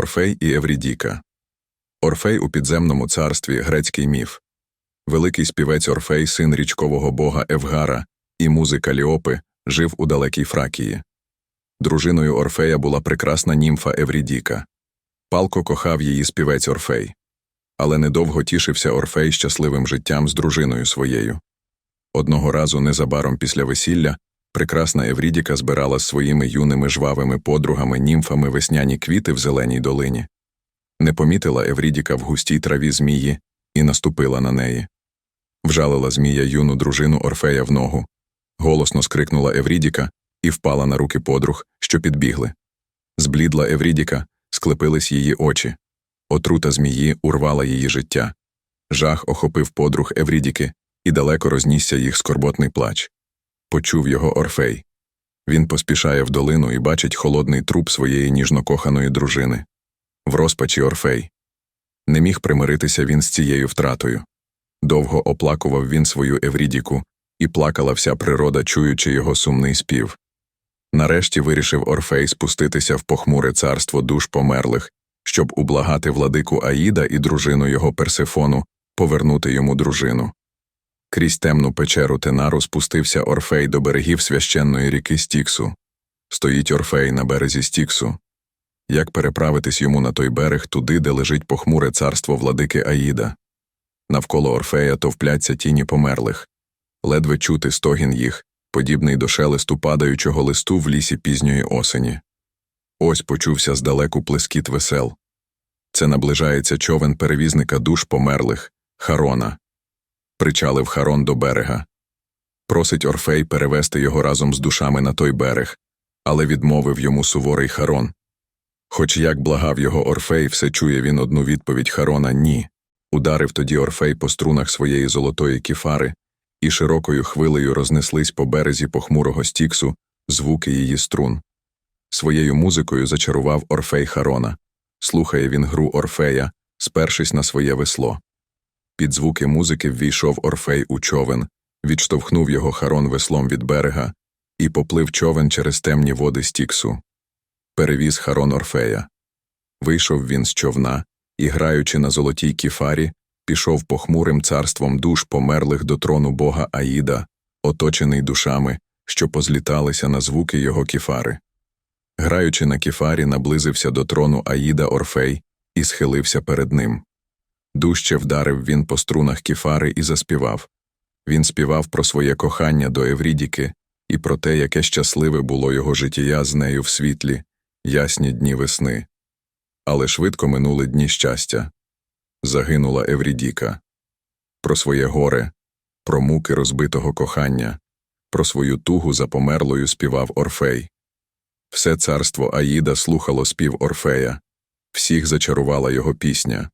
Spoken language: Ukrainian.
Орфей і Еврідіка. Орфей у підземному царстві грецький міф. Великий співець Орфей, син річкового бога Евгара і музи Каліопи, жив у далекій Фракії. Дружиною Орфея була прекрасна німфа Еврідіка. Палко кохав її співець Орфей. Але недовго тішився Орфей щасливим життям з дружиною своєю. Одного разу, незабаром після весілля, прекрасна Еврідіка збирала своїми юними жвавими подругами німфами весняні квіти в зеленій долині. Не помітила Еврідіка в густій траві змії і наступила на неї. Вжалила змія юну дружину Орфея в ногу. Голосно скрикнула Еврідіка і впала на руки подруг, що підбігли. Зблідла Еврідіка, склепились її очі. Отрута змії урвала її життя. Жах охопив подруг Еврідіки, і далеко рознісся їх скорботний плач. Почув його Орфей. Він поспішає в долину і бачить холодний труп своєї ніжнокоханої дружини. В розпачі Орфей. Не міг примиритися він з цією втратою. Довго оплакував він свою Еврідіку, і плакала вся природа, чуючи його сумний спів. Нарешті вирішив Орфей спуститися в похмуре царство душ померлих, щоб ублагати владику Аїда і дружину його Персифону повернути йому дружину. Крізь темну печеру Тенару спустився Орфей до берегів священної ріки Стіксу. Стоїть Орфей на березі Стіксу. Як переправитись йому на той берег туди, де лежить похмуре царство владики Аїда? Навколо Орфея товпляться тіні померлих. Ледве чути стогін їх, подібний до шелесту падаючого листу в лісі пізньої осені. Ось почувся здалеку плескіт весел. Це наближається човен перевізника душ померлих, Харона. Причалив Харон до берега. Просить Орфей перевести його разом з душами на той берег, але відмовив йому суворий Харон. Хоч як благав його Орфей, все чує він одну відповідь Харона ні. Ударив тоді Орфей по струнах своєї золотої кіфари, і широкою хвилею рознеслись по березі похмурого стіксу звуки її струн. Своєю музикою зачарував Орфей Харона. Слухає він гру Орфея, спершись на своє весло. Під звуки музики ввійшов Орфей у човен, відштовхнув його Харон веслом від берега і поплив човен через темні води стіксу. Перевіз Харон Орфея. Вийшов він з човна і, граючи на золотій кіфарі, пішов похмурим царством душ померлих до трону бога Аїда, оточений душами, що позліталися на звуки його кіфари. Граючи на кіфарі, наблизився до трону Аїда Орфей і схилився перед ним. Дужче вдарив він по струнах кіфари і заспівав. Він співав про своє кохання до Еврідіки і про те, яке щасливе було його життя з нею в світлі, ясні дні весни. Але швидко минули дні щастя. Загинула Еврідіка. Про своє горе, про муки розбитого кохання, про свою тугу за померлою співав Орфей. Все царство Аїда слухало спів Орфея, всіх зачарувала його пісня.